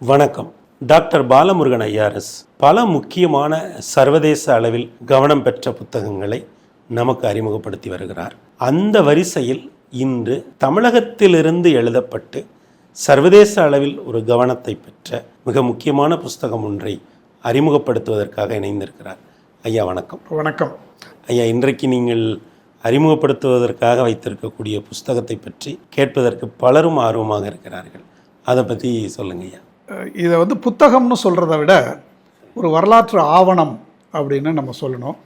வணக்கம். Doctor Balamurugan IRS பல முக்கியமான சர்வதேச அளவில் கவனம் பெற்ற புத்தகங்களை நமக்கு அறிமுகப்படுத்தி வருகிறார். அந்த வரிசையில் இன்று தமிழகத்திலிருந்து எழுதப்பட்டு சர்வதேச அளவில் ஒரு கவனத்தை பெற்ற மிக முக்கியமான புஸ்தகம் ஒன்றை அறிமுகப்படுத்துவதற்காக இணைந்திருக்கிறார். ஐயா வணக்கம். வணக்கம். ஐயா இன்றைக்கு நீங்கள் அறிமுகப்படுத்துவதற்காக வைத்திருக்கக்கூடிய புஸ்தகத்தை பற்றி கேட்பதற்கு பலரும் ஆர்வமாக இருக்கிறார்கள். அதை பற்றி சொல்லுங்க ஐயா. இதை வந்து புத்தகம்னு சொல்கிறத விட ஒரு வரலாற்று ஆவணம் அப்படின்னு நம்ம சொல்லணும்.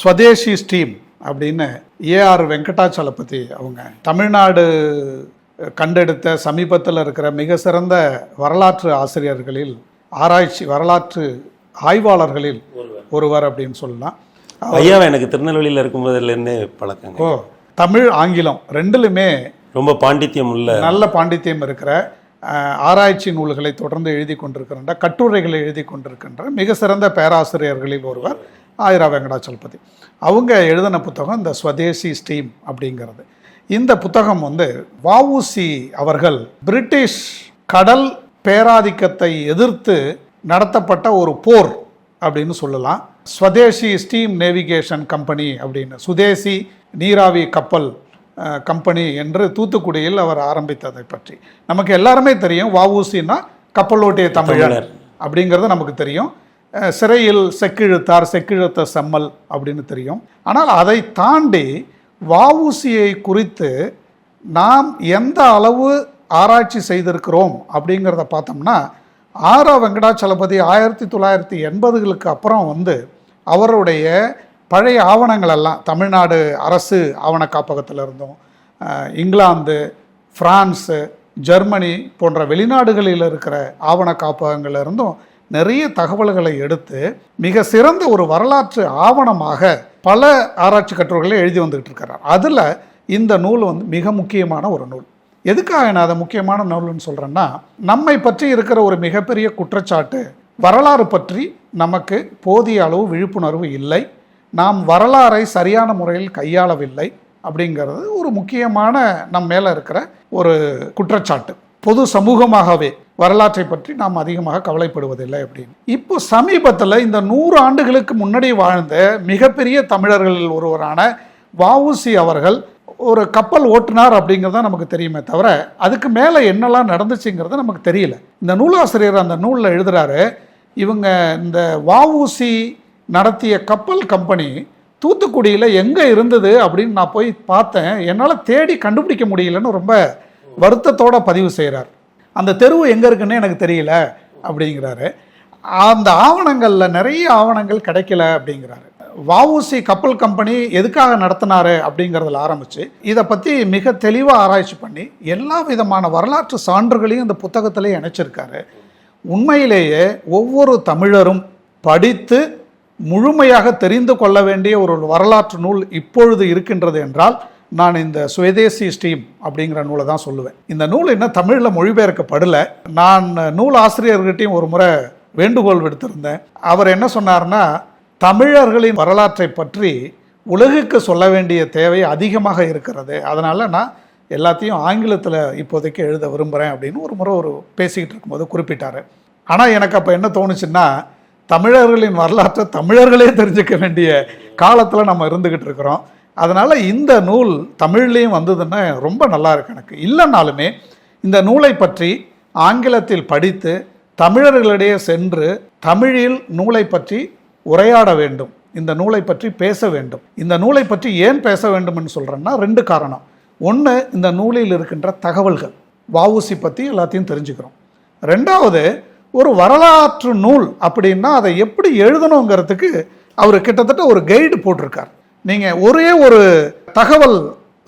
ஸ்வதேசி ஸ்டீம் அப்படின்னு ஏஆர் வெங்கடாச்சலபதி அவங்க தமிழ்நாடு கண்டெடுத்த சமீபத்தில் இருக்கிற மிக சிறந்த வரலாற்று ஆசிரியர்களில் ஆராய்ச்சி வரலாற்று ஆய்வாளர்களில் ஒருவர். அப்படின்னு சொல்லலாம். ஐயாவை எனக்கு திருநெல்வேலியில் இருக்கும்போதுலேருந்தே பழக்கங்க. ஓ தமிழ் ஆங்கிலம் ரெண்டுலுமே ரொம்ப பாண்டித்யம் உள்ள நல்ல பாண்டித்யம் இருக்கிற ஆராய்ச்சி நூல்களை தொடர்ந்து எழுதி கொண்டிருக்கின்ற கட்டுரைகளை எழுதி கொண்டிருக்கின்ற மிக சிறந்த பேராசிரியர்களில் ஒருவர் ஆயிரா வெங்கடாச்சலபதி. அவங்க எழுதின புத்தகம் இந்த ஸ்வதேசி ஸ்டீம் அப்படிங்கிறது. இந்த புத்தகம் வந்து வவுசி அவர்கள் பிரிட்டிஷ் கடல் பேராதிக்கத்தை எதிர்த்து நடத்தப்பட்ட ஒரு போர் அப்படின்னு சொல்லலாம். ஸ்வதேசி ஸ்டீம் நேவிகேஷன் கம்பெனி அப்படின்னு. சுதேசி நீராவி கப்பல் கம்பெனி என்று தூத்துக்குடியில் அவர் ஆரம்பித்ததை பற்றி. நமக்கு எல்லாருமே தெரியும் வஉசின்னா கப்பலோட்டிய தமிழர். அப்படிங்கிறது நமக்கு தெரியும். சிறையில் செக்கிழுத்தார் செக்கிழுத்த செம்மல் அப்படின்னு தெரியும். ஆனால் அதை தாண்டி வஉசியை குறித்து நாம் எந்த அளவு ஆராய்ச்சி செய்திருக்கிறோம் அப்படிங்கிறத பார்த்தோம்னா ஆரா வெங்கடாச்சலபதி ஆயிரத்தி தொள்ளாயிரத்தி எண்பதுகளுக்கு அப்புறம் வந்து அவருடைய பழைய ஆவணங்கள் எல்லாம் தமிழ்நாடு அரசு ஆவண காப்பகத்தில் இருந்தும் இங்கிலாந்து ஃப்ரான்ஸு ஜெர்மனி போன்ற வெளிநாடுகளில் இருக்கிற ஆவண காப்பகங்கள்ல இருந்தும் நிறைய தகவல்களை எடுத்து மிக சிறந்த ஒரு வரலாற்று ஆவணமாக பல ஆராய்ச்சி கட்டுரைகளை எழுதி வந்துகிட்டு இருக்கிறார் அதில் இந்த நூல் வந்து மிக முக்கியமான ஒரு நூல். எதுக்காக நான் அதை முக்கியமான நூல்னு சொல்கிறேன்னா நம்மை பற்றி இருக்கிற ஒரு மிகப்பெரிய குற்றச்சாட்டு வரலாறு பற்றி நமக்கு போதிய அளவு விழிப்புணர்வு இல்லை. நாம் வரலாறை சரியான முறையில் கையாளவில்லை அப்படிங்கிறது ஒரு முக்கியமான நம் மேலே இருக்கிற ஒரு குற்றச்சாட்டு. பொது சமூகமாகவே வரலாற்றை பற்றி நாம் அதிகமாக கவலைப்படுவதில்லை அப்படின்னு. இப்போ சமீபத்தில் இந்த நூறு ஆண்டுகளுக்கு முன்னாடி வாழ்ந்த மிகப்பெரிய தமிழர்களில் ஒருவரான வஉசி அவர்கள் ஒரு கப்பல் ஓட்டுனார் அப்படிங்கிறத நமக்கு தெரியுமே தவிர அதுக்கு மேலே என்னெல்லாம் நடந்துச்சுங்கிறது நமக்கு தெரியல. இந்த நூலாசிரியர் அந்த நூலில் எழுதுகிறாரு இவங்க இந்த வஉசி நடத்திய கப்பல் கம்பெனி தூத்துக்குடியில் எங்கே இருந்தது அப்படின்னு நான் போய் பார்த்தேன். என்னால் தேடி கண்டுபிடிக்க முடியலன்னு ரொம்ப வருத்தத்தோடு பதிவு செய்கிறார் அந்த தெருவு எங்கே இருக்குன்னு எனக்கு தெரியல அப்படிங்கிறாரு. அந்த ஆவணங்களில் நிறைய ஆவணங்கள் கிடைக்கல அப்படிங்கிறாரு. வஉசி கப்பல் கம்பெனி எதுக்காக நடத்தினாரு அப்படிங்கிறதுல ஆரம்பித்து இதை பற்றி மிக தெளிவாக ஆராய்ச்சி பண்ணி எல்லா விதமான வரலாற்று சான்றுகளையும் இந்த புத்தகத்திலே இணைச்சிருக்காரு. உண்மையிலேயே ஒவ்வொரு தமிழரும் படித்து முழுமையாக தெரிந்து கொள்ள வேண்டிய ஒரு வரலாற்று நூல் இப்பொழுது இருக்கின்றது என்றால் நான் இந்த சுவதேசி ஸ்டீம் அப்படிங்கிற நூலை தான் சொல்லுவேன். இந்த நூல் என்ன தமிழில் மொழிபெயர்க்கப்படலை. நான் நூல் ஆசிரியர்கிட்டையும் ஒரு முறை வேண்டுகோள் விடுத்திருந்தேன். அவர் என்ன சொன்னார்னா தமிழர்களின் வரலாற்றை பற்றி உலகுக்கு சொல்ல வேண்டிய தேவை அதிகமாக இருக்கிறது. அதனால் நான் எல்லாத்தையும் ஆங்கிலத்தில் இப்போதைக்கு எழுத விரும்புகிறேன் அப்படின்னு ஒரு முறை ஒரு பேசிக்கிட்டு இருக்கும்போது குறிப்பிட்டார். ஆனால் எனக்கு அப்போ என்ன தோணுச்சுன்னா தமிழர்களின் வரலாற்றை தமிழர்களே தெரிஞ்சுக்க வேண்டிய காலத்தில் நம்ம இருந்துக்கிட்டு இருக்கிறோம். அதனால் இந்த நூல் தமிழ்லேயும் வந்ததுன்னா ரொம்ப நல்லா இருக்கு எனக்கு. இல்லைனாலுமே இந்த நூலை பற்றி ஆங்கிலத்தில் படித்து தமிழர்களிடையே சென்று தமிழில் நூலை பற்றி உரையாட வேண்டும். இந்த நூலை பற்றி பேச வேண்டும். இந்த நூலை பற்றி ஏன் பேச வேண்டும்னு சொல்கிறேன்னா ரெண்டு காரணம். ஒன்று இந்த நூலில் இருக்கின்ற தகவல்கள். வஉசி பற்றி எல்லாத்தையும் தெரிஞ்சுக்கிறோம். ரெண்டாவது ஒரு வரலாற்று நூல் அப்படின்னா அதை எப்படி எழுதணுங்கிறதுக்கு அவர் கிட்டத்தட்ட ஒரு கைடு போட்டிருக்கார். நீங்கள் ஒரே ஒரு தகவல்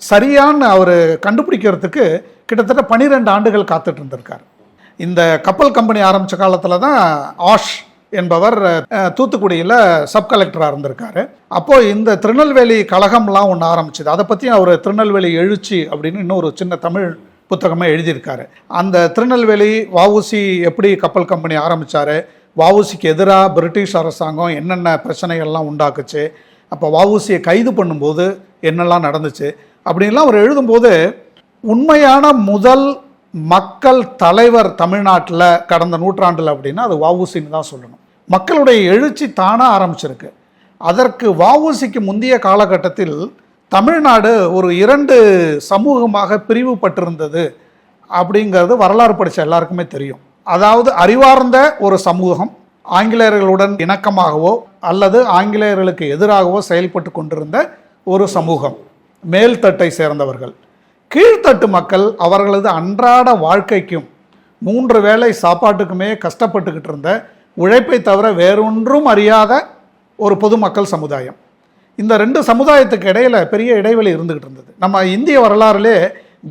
சரியான அவர் கண்டுபிடிக்கிறதுக்கு கிட்டத்தட்ட பன்னிரெண்டு ஆண்டுகள் காத்துட்டு இருந்திருக்கார். இந்த கப்பல் கம்பெனி ஆரம்பித்த காலத்தில் தான் ஆஷ் என்பவர் தூத்துக்குடியில் சப் கலெக்டராக இருந்திருக்காரு. அப்போது இந்த திருநெல்வேலி கழகம்லாம் ஒன்று ஆரம்பிச்சது. அதை பற்றி அவர் திருநெல்வேலி எழுச்சி அப்படின்னு இன்னொரு சின்ன தமிழ் புத்தகமாக எழுதியிருக்காரு. அந்த திருநெல்வேலி வவுசி எப்படி கப்பல் கம்பெனி ஆரம்பித்தார் வவுசிக்கு எதிராக பிரிட்டிஷ் அரசாங்கம் என்னென்ன பிரச்சனைகள்லாம் உண்டாக்குச்சு? அப்போ வவுசியை கைது பண்ணும்போது என்னெல்லாம் நடந்துச்சு? அப்படின்லாம் அவர் எழுதும்போது உண்மையான முதல் மக்கள் தலைவர் தமிழ்நாட்டில் கடந்த நூற்றாண்டில் அப்படின்னா அது வவுசின்னு தான் சொல்லணும். மக்களுடைய எழுச்சி தானாக ஆரம்பிச்சிருக்கு. அதற்கு வவுசிக்கு முந்தைய காலகட்டத்தில் தமிழ்நாடு ஒரு இரண்டு சமூகமாக பிரிவுபட்டிருந்தது அப்படிங்கிறது வரலாறு படித்த எல்லாருக்குமே தெரியும். அதாவது அறிவார்ந்த ஒரு சமூகம் ஆங்கிலேயர்களுடன் இணக்கமாகவோ அல்லது ஆங்கிலேயர்களுக்கு எதிராகவோ செயல்பட்டு கொண்டிருந்த ஒரு சமூகம் மேல்தட்டை சேர்ந்தவர்கள். கீழ்த்தட்டு மக்கள் அவர்களது அன்றாட வாழ்க்கைக்கும் மூன்று வேளை சாப்பாட்டுக்குமே கஷ்டப்பட்டுக்கிட்டு இருந்த உழைப்பை தவிர வேறொன்றும் அறியாத ஒரு பொதுமக்கள் சமுதாயம். இந்த ரெண்டு சமுதாயத்துக்கு இடையில பெரிய இடைவெளி இருந்துகிட்டு இருந்தது. நம்ம இந்திய வரலாறுலே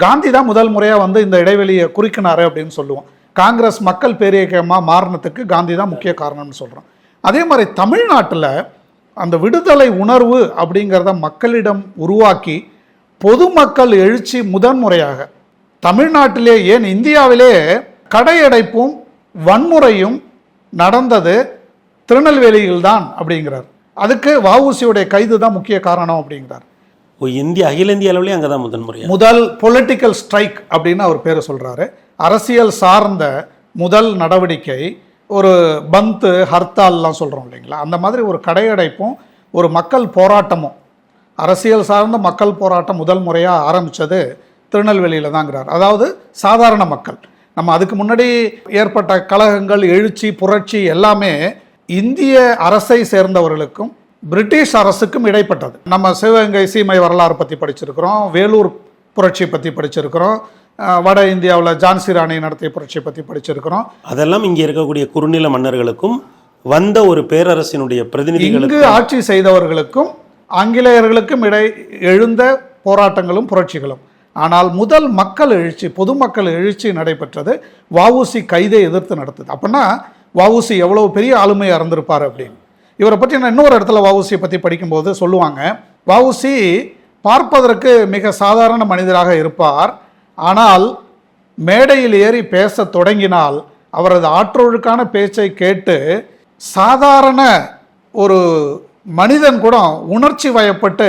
காந்தி தான் முதல் முறையாக வந்து இந்த இடைவெளியை குறிக்கினாரு அப்படின்னு சொல்லுவோம். காங்கிரஸ் மக்கள் பேரியக்கமாக மாறினத்துக்கு காந்தி தான் முக்கிய காரணம்னு சொல்கிறோம் அதே மாதிரி தமிழ்நாட்டில் அந்த விடுதலை உணர்வு அப்படிங்கிறத மக்களிடம் உருவாக்கி பொதுமக்கள் எழுச்சி முதன்முறையாக தமிழ்நாட்டிலே ஏன் இந்தியாவிலே கடையடைப்பும் வன்முறையும் நடந்தது திருநெல்வேலியில் தான் அப்படிங்கிறார். அதுக்கு வஉசியுடைய கைது தான் முக்கிய காரணம் அப்படிங்கிறார். ஓ இந்திய அகில இந்திய அளவுலேயே அங்கே தான் முதன்முறையா? முதல் பொலிட்டிக்கல் ஸ்ட்ரைக் அப்படின்னு அவர் பேரை சொல்றாரு. அரசியல் சார்ந்த முதல் நடவடிக்கை ஒரு பந்து ஹர்த்தால்லாம் சொல்றோம் இல்லைங்களா? அந்த மாதிரி ஒரு கடையடைப்பும் ஒரு மக்கள் போராட்டமும் அரசியல் சார்ந்த மக்கள் போராட்டம் முதல் முறையாக ஆரம்பிச்சது திருநெல்வேலியில் தாங்கிறார். அதாவது சாதாரண மக்கள். நம்ம அதுக்கு முன்னாடி ஏற்பட்ட கழகங்கள் எழுச்சி புரட்சி எல்லாமே இந்திய அரசை சேர்ந்தவர்களுக்கும் பிரிட்டிஷ் அரசுக்கும் இடைப்பட்டது. நம்ம சிவகங்கை சீமை வரலாறு பற்றி படிச்சிருக்கிறோம் வேலூர் புரட்சி பற்றி படிச்சிருக்கிறோம் வட இந்தியாவில் ஜான்சி ராணி நடத்திய புரட்சி பற்றி படிச்சிருக்கிறோம். அதெல்லாம் இங்கே இருக்கக்கூடிய குறுநில மன்னர்களுக்கும் வந்த ஒரு பேரரசினுடைய பிரதிநிதிகளுக்கு ஆட்சி செய்தவர்களுக்கும் ஆங்கிலேயர்களுக்கும் இடை எழுந்த போராட்டங்களும் புரட்சிகளும். ஆனால் முதல் மக்கள் எழுச்சி பொதுமக்கள் எழுச்சி நடைபெற்றது வஉசி கைதை எதிர்த்து நடத்துது அப்படின்னா வவுசி எவ்வளோ பெரிய ஆளுமையாக இருந்திருப்பார் அப்படின்னு. இவரை பற்றி நான் இன்னொரு இடத்துல வவுசியை பற்றி படிக்கும்போது சொல்லுவாங்க. வவுசி பார்ப்பதற்கு மிக சாதாரண மனிதராக இருப்பார். ஆனால் மேடையில் ஏறி பேச தொடங்கினால் அவரது ஆற்றொழுக்கான பேச்சை கேட்டு சாதாரண ஒரு மனிதன் கூட உணர்ச்சி வயப்பட்டு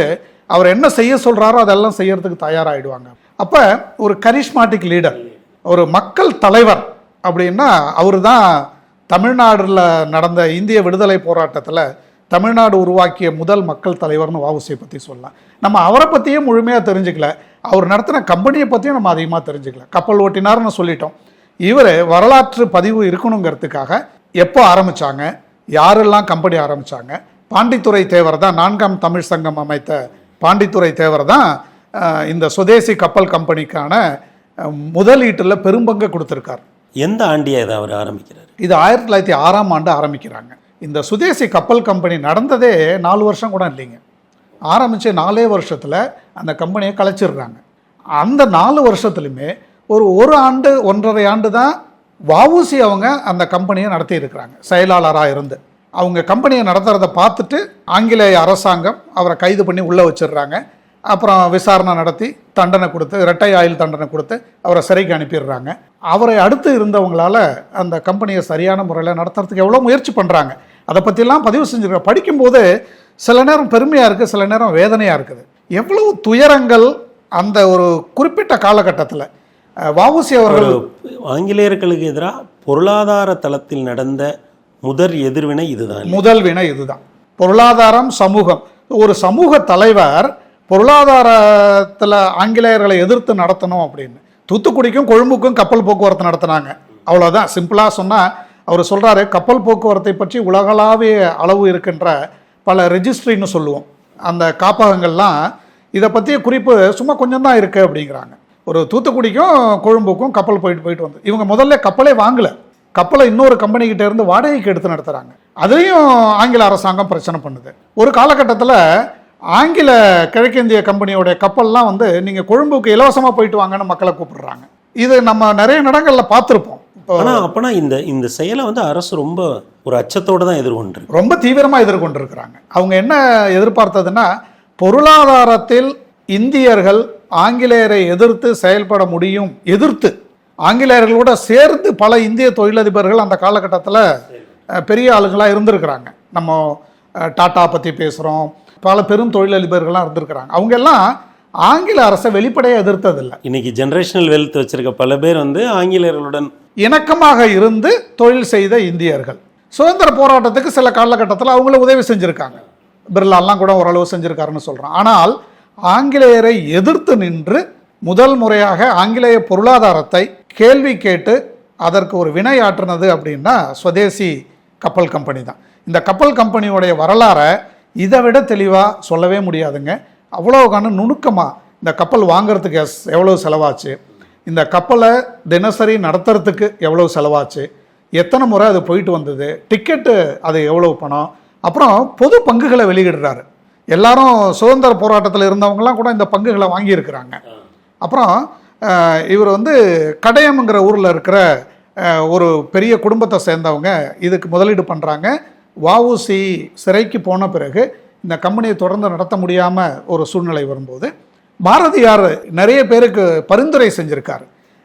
அவர் என்ன செய்ய சொல்கிறாரோ அதெல்லாம் செய்யறதுக்கு தயாராகிடுவாங்க அப்போ ஒரு கரிஷ்மாட்டிக் லீடர் ஒரு மக்கள் தலைவர் அப்படின்னா அவர் தான் தமிழ்நாடில் நடந்த இந்திய விடுதலை போராட்டத்தில் தமிழ்நாடு உருவாக்கிய முதல் மக்கள் தலைவர்னு வாவுசியை பற்றி சொல்லலாம். நம்ம அவரை பற்றியே முழுமையாக தெரிஞ்சுக்கல. அவர் நடத்தின கம்பெனியை பற்றியும் நம்ம அதிகமாக தெரிஞ்சுக்கல. கப்பல் ஓட்டினார்னு சொல்லிட்டோம். இவர் வரலாற்று பதிவு இருக்கணுங்கிறதுக்காக எப்போ ஆரம்பிச்சாங்க? யாரெல்லாம் கம்பெனி ஆரம்பித்தாங்க பாண்டித்துறை தேவர் தான் நான்காம் தமிழ் சங்கம் அமைத்த பாண்டித்துறை தேவர் தான் இந்த சுதேசி கப்பல் கம்பெனிக்கான முதலீட்டில் பெரும்பங்கு கொடுத்துருக்கார். எந்த ஆண்டியாக இதை அவர் ஆரம்பிக்கிறார்? இது ஆயிரத்தி தொள்ளாயிரத்தி ஆறாம் ஆண்டு ஆரம்பிக்கிறாங்க. இந்த சுதேசி கப்பல் கம்பெனி நடந்ததே நாலு வருஷம் கூட இல்லைங்க. ஆரம்பித்து நாலே வருஷத்தில் அந்த கம்பெனியை கலைச்சிடுறாங்க. அந்த நாலு வருஷத்துலையுமே ஒரு ஒரு ஆண்டு ஒன்றரை ஆண்டு தான் வஉசி அவங்க அந்த கம்பெனியை நடத்தி இருக்கிறாங்க. செயலாளராக இருந்து. அவங்க கம்பெனியை நடத்துகிறத பார்த்துட்டு ஆங்கிலேய அரசாங்கம் அவரை கைது பண்ணி உள்ளே வச்சிடுறாங்க. அப்புறம் விசாரணை நடத்தி தண்டனை கொடுத்து இரட்டை ஆயுள் தண்டனை கொடுத்து அவரை சிறைக்கு அனுப்பிடுறாங்க. அவரை அடுத்து இருந்தவங்களால அந்த கம்பெனியை சரியான முறையில் நடத்துறதுக்கு எவ்வளோ முயற்சி பண்ணுறாங்க அதை பற்றிலாம் பதிவு செஞ்சுருக்க படிக்கும்போது சில நேரம் பெருமையாக இருக்குது சில நேரம் வேதனையாக இருக்குது. எவ்வளவு துயரங்கள் அந்த ஒரு குறிப்பிட்ட காலகட்டத்தில். வஉசி அவர்கள் ஆங்கிலேயர்களுக்கு எதிராக பொருளாதார தளத்தில் நடந்த முதல் எதிர்வினை இதுதான். முதல் வினை இதுதான். பொருளாதாரம் சமூகம். ஒரு சமூக தலைவர் பொருளாதாரத்தில் ஆங்கிலேயர்களை எதிர்த்து நடத்தணும் அப்படின்னு. தூத்துக்குடிக்கும் கொழும்புக்கும் கப்பல் போக்குவரத்து நடத்தினாங்க. அவ்வளோதான் சிம்பிளாக சொன்னால் அவர் சொல்கிறாரு கப்பல் போக்குவரத்தை பற்றி உலகளாவிய அளவு இருக்கின்ற பல ரெஜிஸ்ட்ரின்னு சொல்லுவோம். அந்த காப்பகங்கள்லாம் இதை பற்றிய குறிப்பு சும்மா கொஞ்சம் தான் இருக்குது அப்படிங்கிறாங்க. ஒரு தூத்துக்குடிக்கும் கொழும்புக்கும் கப்பல் போயிட்டு போயிட்டு வந்து இவங்க முதல்ல கப்பலே வாங்கலை. கப்பலை இன்னொரு கம்பெனிக்கிட்ட இருந்து வாடகைக்கு எடுத்து நடத்துகிறாங்க அதுலேயும் ஆங்கில அரசாங்கம் பிரச்சனை பண்ணுது. ஒரு காலகட்டத்தில் ஆங்கில கிழக்கிந்திய கம்பெனியோட கப்பல்லாம் வந்து நீங்கள் கொழும்புக்கு இலவசமாக போயிட்டு வாங்கன்னு மக்களை கூப்பிடுறாங்க. இது நம்ம நிறைய இடங்களில் பார்த்துருப்போம். இப்போ ஆனா அப்பனா இந்த இந்த செயலை வந்து அரசு ரொம்ப ஒரு அச்சத்தோட தான் எதிர்கொண்டிருக்கு. ரொம்ப தீவிரமாக எதிர்கொண்டிருக்கிறாங்க. அவங்க என்ன எதிர்பார்த்ததுன்னா பொருளாதாரத்தில் இந்தியர்கள் ஆங்கிலேயரை எதிர்த்து செயல்பட முடியும் எதிர்த்து. ஆங்கிலேயர்களோட சேர்ந்து பல இந்திய தொழிலதிபர்கள் அந்த காலகட்டத்தில் பெரிய ஆளுங்களாக இருந்திருக்கிறாங்க. நம்ம டாட்டா பற்றி பேசுகிறோம் பல பெரும் தொழிலதிபர்கள்லாம் இருந்திருக்கிறாங்க. அவங்க எல்லாம் ஆங்கில அரசை வெளிப்படையாக எதிர்த்ததில்லை. இன்னைக்கு ஜெனரேஷனல் வெல்த் வச்சிருக்க பல பேர் வந்து ஆங்கிலேயர்களுடன் இணக்கமாக இருந்து தொழில் செய்த இந்தியர்கள். சுதந்திர போராட்டத்துக்கு சில காலகட்டத்தில் அவங்கள உதவி செஞ்சுருக்காங்க. பிர்லாலாம் கூட ஓரளவு செஞ்சுருக்காருன்னு சொல்கிறோம் ஆனால் ஆங்கிலேயரை எதிர்த்து நின்று முதல் முறையாக ஆங்கிலேய பொருளாதாரத்தை கேள்வி கேட்டு அதற்கு ஒரு வினையாற்றினது அப்படின்னா ஸ்வதேசி கப்பல் கம்பெனி தான் இந்த கப்பல் கம்பெனியோடைய வரலாறை இதை விட தெளிவாக சொல்லவே முடியாதுங்க. அவ்வளோ கண்ணு நுணுக்கமாக இந்த கப்பல் வாங்குறதுக்கு எஸ்- செலவாச்சு? இந்த கப்பலை தினசரி நடத்துறதுக்கு எவ்வளோ செலவாச்சு? எத்தனை முறை அது போயிட்டு வந்தது? டிக்கெட்டு அது எவ்வளோ பணம்? அப்புறம் பொது பங்குகளை வெளியிடுறாரு. எல்லாரும் சுதந்திர போராட்டத்தில் இருந்தவங்கலாம் கூட இந்த பங்குகளை வாங்கியிருக்கிறாங்க. அப்புறம் இவர் வந்து கடையம்ங்கிற ஊரில் இருக்கிற ஒரு பெரிய குடும்பத்தை சேர்ந்தவங்க இதுக்கு முதலீடு பண்ணுறாங்க வஉசி சிறைக்கு போன பிறகு இந்த கம்பெனியை தொடர்ந்து நடத்த முடியாமல் ஒரு சூழ்நிலை வரும்போது பாரதியார் நிறைய பேருக்கு பரிந்துரை செஞ்சுருக்கார்.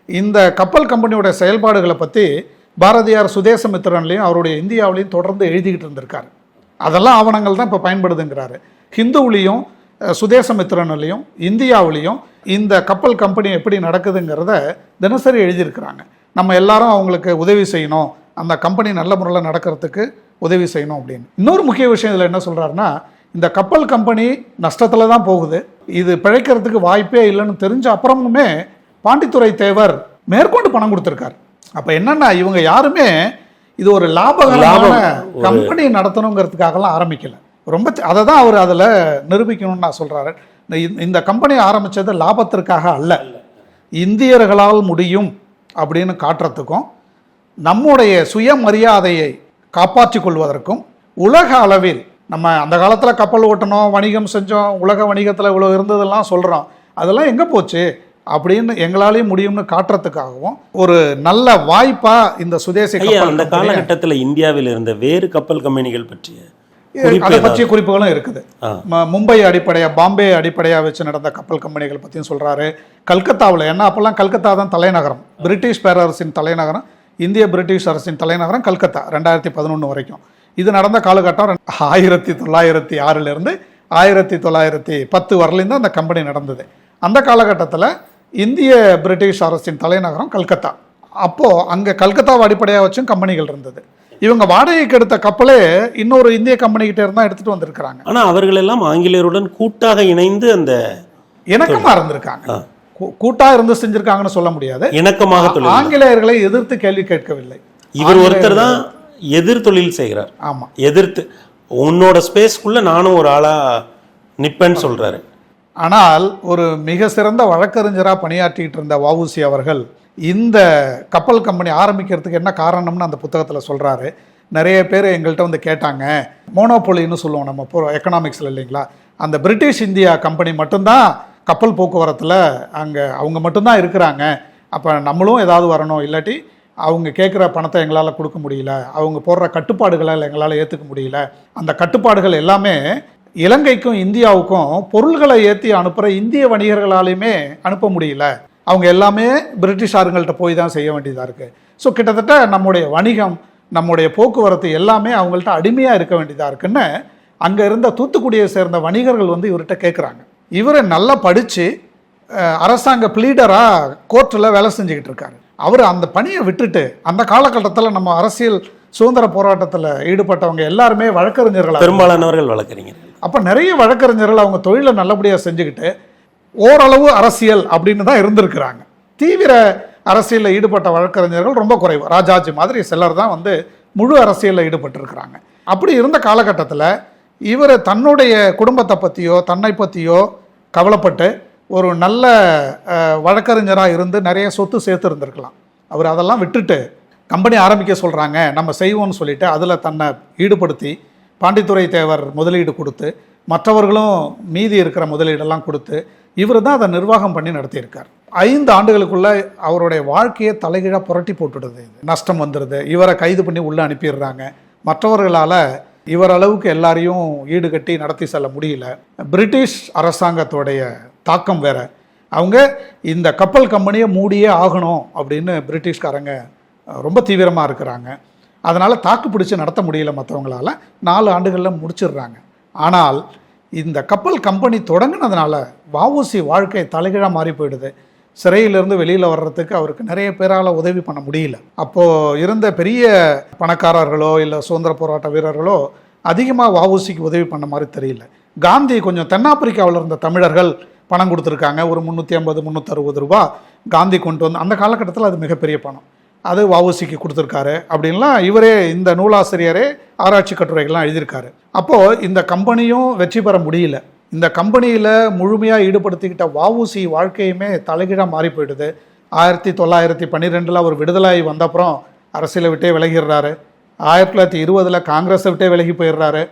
இந்த கப்பல் கம்பெனியோட செயல்பாடுகளை பற்றி பாரதியார் சுதேசமித்திரன்லையும் அவருடைய இந்தியாவிலையும் தொடர்ந்து எழுதிக்கிட்டு இருந்திருக்காரு. அதெல்லாம் ஆவணங்கள் தான் இப்போ பயன்படுதுங்கிறாரு. ஹிந்துவிலையும் சுதேச சுதேசமித்திரன்லையும் இந்தியாவிலையும் இந்த கப்பல் கம்பெனி எப்படி நடக்குதுங்கிறத தினசரி எழுதியிருக்கிறாங்க. நம்ம எல்லாரும் அவங்களுக்கு உதவி செய்யணும். அந்த கம்பெனி நல்ல முறையில் நடக்கிறதுக்கு உதவி செய்யணும் அப்படின்னு. இன்னொரு முக்கிய விஷயம் இதில் என்ன சொல்கிறாருன்னா இந்த கப்பல் கம்பெனி நஷ்டத்தில் தான் போகுது. இது பிழைக்கிறதுக்கு வாய்ப்பே இல்லைன்னு தெரிஞ்ச அப்புறமுமே பாண்டித்துரை தேவர் மேற்கொண்டு பணம் கொடுத்துருக்காரு. அப்போ என்னன்னா இவங்க யாருமே இது ஒரு லாபகரமான கம்பெனி நடத்தணுங்கிறதுக்காகலாம் ஆரம்பிக்கல. ரொம்ப அதை தான் அவர் அதில் நிரூபிக்கணும்னு நான் சொல்கிறாரு இந்த கம்பெனி ஆரம்பித்தது லாபத்திற்காக அல்ல. இந்தியர்களால் முடியும் அப்படின்னு காட்டுறதுக்கும் நம்முடைய சுயமரியாதையை காப்பாற்றிக் கொள்வதற்கும் உலக அளவில் நம்ம அந்த காலத்தில் கப்பல் ஓட்டணும் வணிகம் செஞ்சோம் உலக வணிகத்தில் இவ்வளோ இருந்ததெல்லாம் சொல்கிறோம் அதெல்லாம் எங்கே போச்சு? அப்படின்னு எங்களாலேயும் முடியும்னு காட்டுறதுக்காகவும் ஒரு நல்ல வாய்ப்பாக இந்த சுதேசி அந்த காலகட்டத்தில் இந்தியாவில் இருந்த வேறு கப்பல் கம்பெனிகள் பற்றிய அதை பற்றிய குறிப்புகளும் இருக்குது. மும்பை அடிப்படையாக பாம்பே அடிப்படையாக வச்சு நடந்த கப்பல் கம்பெனிகள் பற்றியும் சொல்கிறாரு கல்கத்தாவில் ஏன்னா அப்போல்லாம் கல்கத்தா தான் தலைநகரம். பிரிட்டிஷ் பேரரசின் தலைநகரம். இந்திய பிரிட்டிஷ் அரசின் தலைநகரம் கல்கத்தா ரெண்டாயிரத்தி பதினொன்று வரைக்கும். இது நடந்த காலகட்டம் ஆயிரத்தி தொள்ளாயிரத்தி ஆறிலிருந்து ஆயிரத்தி தொள்ளாயிரத்தி பத்து வரலையும் தான் அந்த கம்பெனி நடந்தது. அந்த காலகட்டத்தில் இந்திய பிரிட்டிஷ் அரசின் தலைநகரம் கல்கத்தா. அப்போது அங்கே கல்கத்தாவை அடிப்படையாக வச்சும் கம்பெனிகள் இருந்தது. இவங்க வாடகைக்கு எடுத்த கப்பலே இன்னொரு இந்திய கம்பெனிகிட்ட இருந்தா எடுத்துட்டு வந்திருக்கிறாங்க. ஆனா அவர்கள் எல்லாம் ஆங்கிலேயருடன் கூட்டாக இணைந்து அந்த இணக்கமா இருந்திருக்காங்க. ஆ. கூ- கூட்டா இருந்து செஞ்சிருக்காங்கன்னு சொல்ல முடியாது. இணக்கமாக ஆங்கிலேயர்களை எதிர்த்து கேள்வி கேட்கவில்லை. இவர் ஒருத்தர் தான் எதிர் தொழில் செய்கிறார். ஆமா. எதிர்த்து உன்னோட ஸ்பேஸ்க்குள்ள நானும் ஒரு ஆளா நிப்பேன்னு சொல்றாரு. ஆனால் ஒரு மிக சிறந்த வழக்கறிஞராக பணியாற்றிட்டு இருந்த வஉசி அவர்கள் இந்த கப்பல் கம்பெனி ஆரம்பிக்கிறதுக்கு என்ன காரணம்னு அந்த புத்தகத்தில் சொல்கிறாரு நிறைய பேர் எங்கள்கிட்ட வந்து கேட்டாங்க. மோனோபொலின்னு சொல்லுவோம் நம்ம எக்கனாமிக்ஸில் இல்லைங்களா? அந்த பிரிட்டிஷ் இந்தியா கம்பெனி மட்டும்தான் கப்பல் போக்குவரத்தில் அங்கே அவங்க மட்டும்தான் இருக்கிறாங்க. அப்போ நம்மளும் ஏதாவது வரணும். இல்லாட்டி அவங்க கேட்குற பணத்தை எங்களால் கொடுக்க முடியல. அவங்க போடுற கட்டுப்பாடுகளை எங்களால் ஏற்றுக்க முடியல. அந்த கட்டுப்பாடுகள் எல்லாமே இலங்கைக்கும் இந்தியாவுக்கும் பொருள்களை ஏற்றி அனுப்புகிற இந்திய வணிகர்களாலையுமே அனுப்ப முடியல. அவங்க எல்லாமே பிரிட்டிஷாருங்கள்ட்ட போய் தான் செய்ய வேண்டியதாக இருக்குது ஸோ கிட்டத்தட்ட நம்முடைய வணிகம் நம்முடைய போக்குவரத்து எல்லாமே அவங்கள்ட்ட அடிமையாக இருக்க வேண்டியதாக இருக்குன்னு அங்கே இருந்த தூத்துக்குடியை சேர்ந்த வணிகர்கள் வந்து இவர்கிட்ட கேட்குறாங்க இவர் நல்லா படித்து அரசாங்க ப்ளீடராக கோர்ட்டில் வேலை செஞ்சுக்கிட்டு இருக்காரு. அவர் அந்த பணியை விட்டுட்டு அந்த காலகட்டத்தில் நம்ம அரசியல் சுதந்திர போராட்டத்தில் ஈடுபட்டவங்க எல்லாருமே வழக்கறிஞர்களாக பெரும்பாலானவர்கள் வழக்கறிஞர்கள். அப்போ நிறைய வழக்கறிஞர்கள் அவங்க தொழிலை நல்லபடியாக செஞ்சுக்கிட்டு ஓரளவு அரசியல் அப்படின்னு தான் இருந்திருக்கிறாங்க. தீவிர அரசியலில் ஈடுபட்ட வழக்கறிஞர்கள் ரொம்ப குறைவு. ராஜாஜி மாதிரி சிலர் தான் வந்து முழு அரசியலில் ஈடுபட்டிருக்கிறாங்க. அப்படி இருந்த காலகட்டத்தில் இவர் தன்னுடைய குடும்பத்தை பற்றியோ தன்னை பற்றியோ கவலைப்பட்டு ஒரு நல்ல வழக்கறிஞராக இருந்து நிறைய சொத்து சேர்த்து இருந்திருக்கலாம். அவர் அதெல்லாம் விட்டுட்டு கம்பெனி ஆரம்பிக்க சொல்கிறாங்க நம்ம செய்வோம்னு சொல்லிட்டு அதில் தன்னை ஈடுபடுத்தி பாண்டித்துரை தேவர் முதலீடு கொடுத்து மற்றவர்களும் மீதி இருக்கிற முதலீடெல்லாம் கொடுத்து இவர் தான் அதை நிர்வாகம் பண்ணி நடத்தியிருக்கார். ஐந்து ஆண்டுகளுக்குள்ளே அவருடைய வாழ்க்கையை தலைகீழாக புரட்டி போட்டுடுது நஷ்டம் வந்துடுது இவரை கைது பண்ணி உள்ளே அனுப்பிடுறாங்க. மற்றவர்களால் இவர் அளவுக்கு எல்லாரையும் ஈடுகட்டி நடத்தி செல்ல முடியல. பிரிட்டிஷ் அரசாங்கத்துடைய தாக்கம் வேற. அவங்க இந்த கப்பல் கம்பெனியை மூடியே ஆகணும் அப்படின்னு பிரிட்டிஷ்காரங்க ரொம்ப தீவிரமாக இருக்கிறாங்க. அதனால் தாக்கு பிடிச்சி நடத்த முடியல மற்றவங்களால நாலு ஆண்டுகளில் முடிச்சிடுறாங்க. ஆனால் இந்த கப்பல் கம்பெனி தொடங்கினதுனால வஉசி வாழ்க்கை தலைகீழாக மாறி போயிடுது. சிறையிலிருந்து வெளியில் வர்றதுக்கு அவருக்கு நிறைய பேரால் உதவி பண்ண முடியல. அப்போது இருந்த பெரிய பணக்காரர்களோ இல்லை சுதந்திர போராட்ட வீரர்களோ அதிகமாக வாவூசிக்கு உதவி பண்ண மாதிரி தெரியல. காந்தி கொஞ்சம் தென்னாப்பிரிக்காவில் இருந்த தமிழர்கள் பணம் கொடுத்துருக்காங்க. ஒரு முந்நூற்றி ஐம்பது முந்நூற்றறுபது ரூபா காந்தி கொண்டு வந்து அந்த காலகட்டத்தில் அது மிகப்பெரிய பணம். அது வாவூசிக்கு கொடுத்துருக்காரு அப்படின்லாம் இவரே இந்த நூலாசிரியரே ஆராய்ச்சி கட்டுரைகள்லாம் எழுதியிருக்காரு. அப்போது இந்த கம்பெனியும் வெற்றி பெற முடியல. இந்த கம்பெனியில் முழுமையாக ஈடுபடுத்திக்கிட்ட வஉசி வாழ்க்கையுமே தலைகீழாக மாறி போயிடுது. ஆயிரத்தி தொள்ளாயிரத்தி பன்னிரெண்டில் அவர் விடுதலை வந்தப்புறம் அரசியலை விட்டே விலகிடுறாரு. ஆயிரத்தி தொள்ளாயிரத்தி இருபதில் காங்கிரஸை விட்டே விலகி போயிடுறாரு.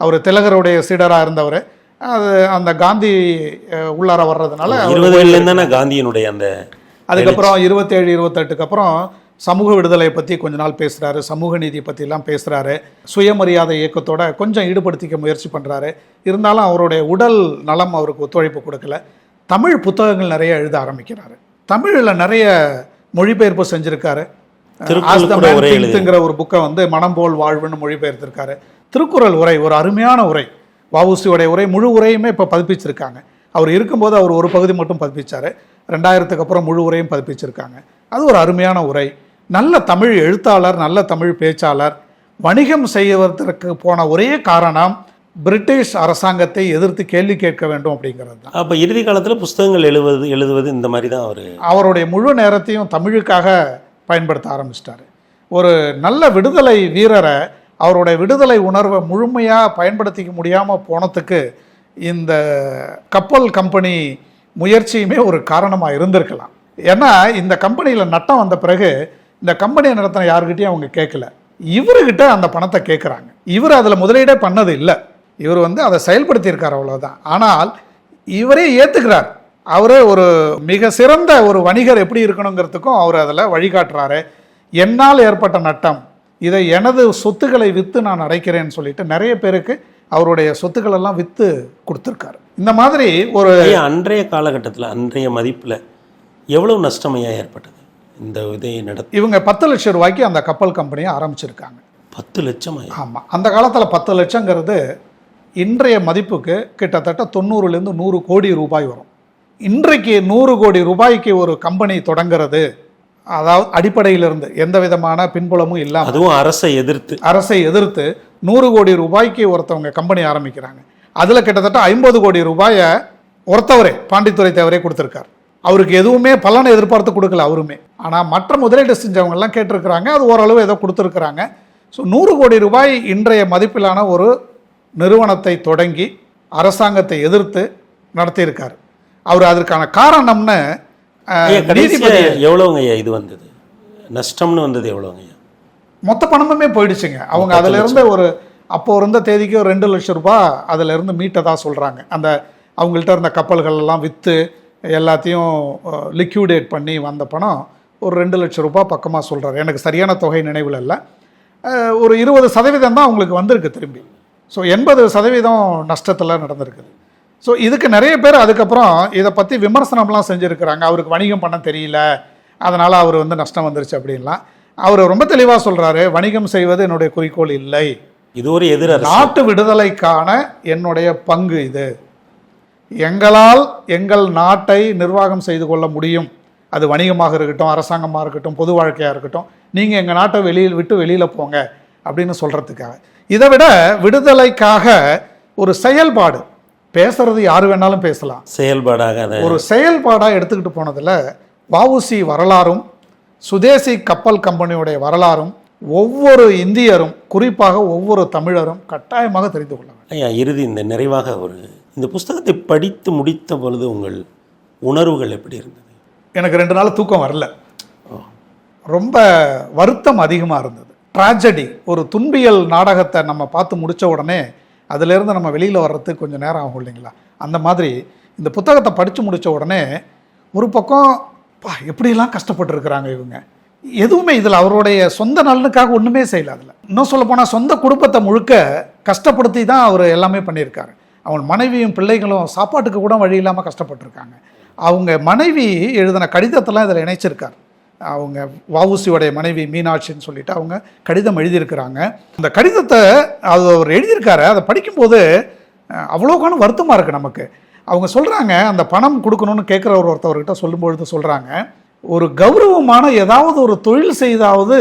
அவர் திலகருடைய சீடராக இருந்தவர். அது அந்த காந்தி உள்ளார வர்றதுனால தானே காந்தியினுடைய அந்த அதுக்கப்புறம் இருபத்தேழு இருபத்தெட்டுக்கு அப்புறம் சமூக விடுதலையை பற்றி கொஞ்ச நாள் பேசுகிறாரு சமூக நீதி பற்றிலாம் பேசுகிறாரு சுயமரியாதை இயக்கத்தோட கொஞ்சம் ஈடுபடுத்திக்க முயற்சி பண்ணுறாரு இருந்தாலும் அவருடைய உடல் நலம் அவருக்கு ஒத்துழைப்பு கொடுக்கல. தமிழ் புத்தகங்கள் நிறைய எழுத ஆரம்பிக்கிறாரு. தமிழில் நிறைய மொழிபெயர்ப்பு செஞ்சுருக்காரு. Thinkthங்கிற ஒரு புக்கை வந்து மனம் போல் வாழ்வுன்னு மொழிபெயர்த்திருக்காரு. திருக்குறள் உரை ஒரு அருமையான உரை. வஉசியோடைய உரை முழு உரையுமே இப்போ பதிப்பிச்சிருக்காங்க. அவர் இருக்கும்போது அவர் ஒரு பகுதி மட்டும் பதிப்பிச்சாரு. ரெண்டாயிரத்துக்கு அப்புறம் முழு உரையும் பதிப்பிச்சிருக்காங்க. அது ஒரு அருமையான உரை. நல்ல தமிழ் எழுத்தாளர் நல்ல தமிழ் பேச்சாளர். வணிகம் செய்வதற்கு போன ஒரே காரணம் பிரிட்டிஷ் அரசாங்கத்தை எதிர்த்து கேள்வி கேட்க வேண்டும் அப்படிங்கிறது தான். அப்போ இறுதி காலத்தில் புஸ்தகங்கள் எழுதுவது எழுதுவது இந்த மாதிரி தான் அவர் அவருடைய முழு நேரத்தையும் தமிழுக்காக பயன்படுத்த ஆரம்பிச்சிட்டாரு. ஒரு நல்ல விடுதலை வீரரை அவருடைய விடுதலை உணர்வை முழுமையாக பயன்படுத்திக்க முடியாமல் போனதுக்கு இந்த கப்பல் கம்பெனி முயற்சியுமே ஒரு காரணமாக இருந்திருக்கலாம். ஏன்னா இந்த கம்பெனியில் நட்டம் வந்த பிறகு இந்த கம்பெனியை நடத்தின யாருக்கிட்டையும் அவங்க கேட்கல. இவர்கிட்ட அந்த பணத்தை கேட்குறாங்க. இவர் அதில் முதலீடே பண்ணது இல்லை. இவர் வந்து அதை செயல்படுத்தியிருக்கார் அவ்வளோதான் ஆனால் இவரே ஏற்றுக்கிறார் அவரே ஒரு மிக சிறந்த ஒரு வணிகர் எப்படி இருக்கணுங்கிறதுக்கும் அவர் அதில் வழிகாட்டுறாரு. என்னால் ஏற்பட்ட நட்டம் இதை எனது சொத்துக்களை விற்று நான் அடைக்கிறேன்னு சொல்லிட்டு நிறைய பேருக்கு அவருடைய சொத்துக்கள் எல்லாம் விற்று கொடுத்துருக்காரு. இந்த மாதிரி ஒரு அன்றைய காலகட்டத்தில் அன்றைய மதிப்பில் எவ்வளவு நஷ்டமையாக ஏற்பட்டது? இந்த இதை நடத்த இவங்க பத்து லட்சம் ரூபாய்க்கு அந்த கப்பல் கம்பெனியை ஆரம்பிச்சிருக்காங்க. பத்து லட்சம் ஆமாம் அந்த காலத்தில் பத்து லட்சங்கிறது இன்றைய மதிப்புக்கு கிட்டத்தட்ட தொண்ணூறுலேருந்து நூறு கோடி ரூபாய் வரும். இன்றைக்கு நூறு கோடி ரூபாய்க்கு ஒரு கம்பெனி தொடங்குறது அதாவது அடிப்படையிலிருந்து எந்த விதமான பின்புலமும் இல்லாமல் அதுவும் அரசை எதிர்த்து. அரசை எதிர்த்து நூறு கோடி ரூபாய்க்கு ஒருத்தவங்க கம்பெனி ஆரம்பிக்கிறாங்க. அதில் கிட்டத்தட்ட ஐம்பது கோடி ரூபாயை ஒருத்தவரே பாண்டித்துறை தேவரே கொடுத்துருக்கார். அவருக்கு எதுவுமே பலனை எதிர்பார்த்து கொடுக்கல அவருமே. ஆனால் மற்ற முதலீடு செஞ்சவங்கெல்லாம் கேட்டிருக்கிறாங்க. அது ஓரளவு ஏதோ கொடுத்துருக்குறாங்க. ஸோ நூறு கோடி ரூபாய் இன்றைய மதிப்பிலான ஒரு நிறுவனத்தை தொடங்கி அரசாங்கத்தை எதிர்த்து நடத்தியிருக்காரு. அவர் அதற்கான காரணம்னு நீதிபதி எவ்வளவுங்க ஐயா இது வந்தது? நஷ்டம்னு வந்தது எவ்வளவுங்க ஐயா? மொத்த பணமுமே போயிடுச்சுங்க. அவங்க பத்து அதுல இருந்து ஒரு அப்போ இருந்த தேதிக்கு ஒரு ரெண்டு லட்சம் ரூபாய் அதுல இருந்து மீட்டதா சொல்றாங்க. அந்த அவங்கள்ட்ட இருந்த கப்பல்கள் எல்லாம் விற்று எல்லாத்தையும் லிக்யூடேட் பண்ணி வந்த பணம் ஒரு ரெண்டு லட்சம் ரூபாய் பக்கமாக சொல்றாரு. எனக்கு சரியான தொகை நினைவில் இல்லை. ஒரு இருபது சதவீதம் தான் அவங்களுக்கு வந்திருக்கு திரும்பி. ஸோ எண்பது சதவீதம் நஷ்டத்தில் நடந்திருக்குது. ஸோ இதுக்கு நிறைய பேர் அதுக்கப்புறம் இதை பற்றி விமர்சனம்லாம் செஞ்சுருக்கிறாங்க. அவருக்கு வணிகம் பண்ண தெரியல. அதனால் அவர் வந்து நஷ்டம் வந்துருச்சு அப்படின்லாம். அவர் ரொம்ப தெளிவாக சொல்கிறாரு வணிகம் செய்வது என்னுடைய குறிக்கோள் இல்லை. இது ஒரு எதிர் நாட்டு விடுதலைக்கான என்னுடைய பங்கு இது. எங்களால் எங்கள் நாட்டை நிர்வாகம் செய்து கொள்ள முடியும். அது வணிகமாக இருக்கட்டும் அரசாங்கமாக இருக்கட்டும் பொது வாழ்க்கையாக இருக்கட்டும் நீங்கள் எங்கள் நாட்டை வெளியில் விட்டு வெளியில் போங்க அப்படின்னு சொல்கிறதுக்காக இதை விட விடுதலைக்காக ஒரு செயல்பாடு பேசுறது யார் வேணாலும் பேசலாம். செயல்பாடாக ஒரு செயல்பாடாக எடுத்துக்கிட்டு போனதில் வஉசி வரலாறும் சுதேசி கப்பல் கம்பெனியுடைய வரலாறும் ஒவ்வொரு இந்தியரும் குறிப்பாக ஒவ்வொரு தமிழரும் கட்டாயமாக தெரிந்து கொள்ள வேண்டும். ஐயா இறுதி இந்த நிறைவாக ஒரு இந்த புஸ்தகத்தை படித்து முடித்த பொழுது உங்கள் உணர்வுகள் எப்படி இருந்தது? எனக்கு ரெண்டு நாள் தூக்கம் வரல. ரொம்ப வருத்தம் அதிகமாக இருந்தது. ட்ராஜடி ஒரு துன்பியல் நாடகத்தை நம்ம பார்த்து முடிச்ச உடனே அதிலிருந்து நம்ம வெளியில் வர்றதுக்கு கொஞ்சம் நேரம் ஆகும் இல்லைங்களா? அந்த மாதிரி இந்த புத்தகத்தை படித்து முடிச்ச உடனே ஒரு பக்கம் பா எப்படிலாம் கஷ்டப்பட்டுருக்குறாங்க இவங்க? எதுவுமே இதில் அவருடைய சொந்த நலனுக்காக ஒன்றுமே செய்யல அதில். இன்னும் சொல்ல போனால் சொந்த குடும்பத்தை முழுக்க கஷ்டப்படுத்தி தான் அவர் எல்லாமே பண்ணியிருக்காரு. அவன் மனைவியும் பிள்ளைகளும் சாப்பாட்டுக்கு கூட வழி இல்லாமல் கஷ்டப்பட்டிருக்காங்க. அவங்க மனைவி எழுதின கடிதத்தெல்லாம் இதில் இணைச்சிருக்கார். அவங்க வவுசியோடைய மனைவி மீனாட்சின்னு சொல்லிட்டு அவங்க கடிதம் எழுதியிருக்கிறாங்க. அந்த கடிதத்தை அது அவர் எழுதியிருக்காரு. அதை படிக்கும்போது அவ்வளோக்கான வருத்தமாக இருக்குது நமக்கு. அவங்க சொல்கிறாங்க அந்த பணம் கொடுக்கணும்னு கேட்குற ஒரு ஒருத்தவர்கிட்ட சொல்லும்பொழுது சொல்கிறாங்க ஒரு கௌரவமான ஏதாவது ஒரு தொழில் செய்தாவது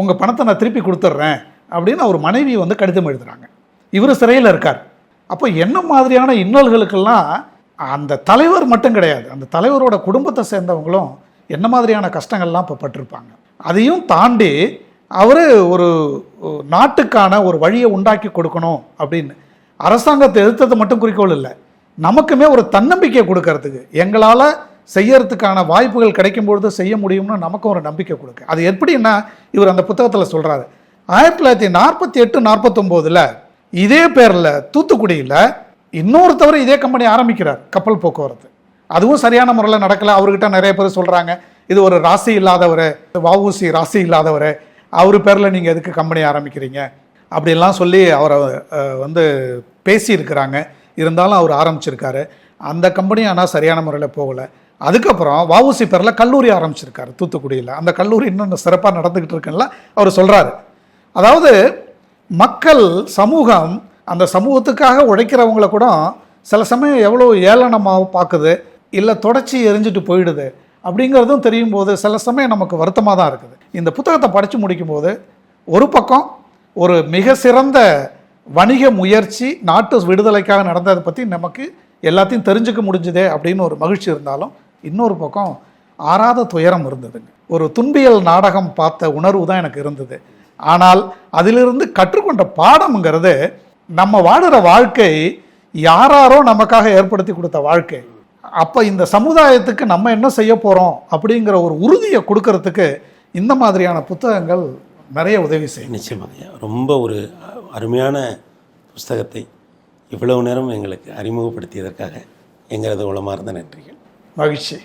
உங்கள் பணத்தை நான் திருப்பி கொடுத்துட்றேன். அப்படின்னு அவர் மனைவி வந்து கடிதம் எழுதுகிறாங்க இவர் சிறையில் இருக்கார். அப்போ என்ன மாதிரியான இன்னல்களுக்கெல்லாம் அந்த தலைவர் மட்டும் கிடையாது அந்த தலைவரோட குடும்பத்தை சேர்ந்தவங்களும் என்ன மாதிரியான கஷ்டங்கள்லாம் இப்போ பட்டிருப்பாங்க. அதையும் தாண்டி அவர் ஒரு நாட்டுக்கான ஒரு வழியை உண்டாக்கி கொடுக்கணும் அப்படின்னு அரசாங்கத்தை எதிர்த்தது மட்டும் குறிக்கோள் இல்லை. நமக்குமே ஒரு தன்னம்பிக்கை கொடுக்கறதுக்கு எங்களால் செய்யறதுக்கான வாய்ப்புகள் கிடைக்கும் பொழுது செய்ய முடியும்னு நமக்கும் ஒரு நம்பிக்கை கொடுக்கு. அது எப்படின்னா இவர் அந்த புத்தகத்தில் சொல்கிறாரு ஆயிரத்தி தொள்ளாயிரத்தி நாற்பத்தி எட்டு நாற்பத்தொம்போதில் இதே பேரில் தூத்துக்குடியில் இன்னொருத்தவர் இதே கம்பெனி ஆரம்பிக்கிறார் கப்பல் போக்குவரத்து. அதுவும் சரியான முறையில் நடக்கலை. அவர்கிட்ட நிறைய பேர் சொல்கிறாங்க இது ஒரு ராசி இல்லாதவர் வவுசி ராசி இல்லாதவர் அவர் பேரில் நீங்கள் எதுக்கு கம்பெனி ஆரம்பிக்கிறீங்க? அப்படிலாம் சொல்லி அவரை வந்து பேசியிருக்கிறாங்க. இருந்தாலும் அவர் ஆரம்பிச்சிருக்காரு. அந்த கம்பெனி ஆனால் சரியான முறையில் போகலை. அதுக்கப்புறம் வவுசி பேரில் கல்லூரி ஆரம்பிச்சிருக்காரு தூத்துக்குடியில். அந்த கல்லூரி இன்னும் சிறப்பாக நடந்துக்கிட்டு இருக்குன்னா அவர் சொல்கிறாரு அதாவது மக்கள் சமூகம் அந்த சமூகத்துக்காக உழைக்கிறவங்கள கூட சில சமயம் எவ்வளோ ஏளனமாக பார்க்குது இல்லை தொடச்சி எரிஞ்சிட்டு போயிடுது அப்படிங்கிறதும் தெரியும் போது சில சமயம் நமக்கு வருத்தமாக தான் இருக்குது. இந்த புத்தகத்தை படித்து முடிக்கும்போது ஒரு பக்கம் ஒரு மிக சிறந்த வணிக முயற்சி நாட்டு விடுதலைக்காக நடந்ததை பற்றி நமக்கு எல்லாத்தையும் தெரிஞ்சுக்க முடிஞ்சுதே அப்படின்னு ஒரு மகிழ்ச்சி இருந்தாலும் இன்னொரு பக்கம் ஆறாத துயரம் இருந்ததுங்க. ஒரு துன்பியல் நாடகம் பார்த்த உணர்வு தான் எனக்கு இருந்தது. ஆனால் அதிலிருந்து கற்றுக்கொண்ட பாடம்ங்கிறது நம்ம வாழுற வாழ்க்கை யாராரோ நமக்காக ஏற்படுத்தி கொடுத்த வாழ்க்கை. அப்போ இந்த சமுதாயத்துக்கு நம்ம என்ன செய்ய போகிறோம் அப்படிங்கிற ஒரு உறுதியை கொடுக்கறதுக்கு இந்த மாதிரியான புத்தகங்கள் நிறைய உதவி செய்யும். நிச்சயமாக. ரொம்ப ஒரு அருமையான புஸ்தகத்தை இவ்வளவு நேரம் எங்களுக்கு அறிமுகப்படுத்தியதற்காக எங்களது உளமார்ந்த நன்றிகள். மகிழ்ச்சி.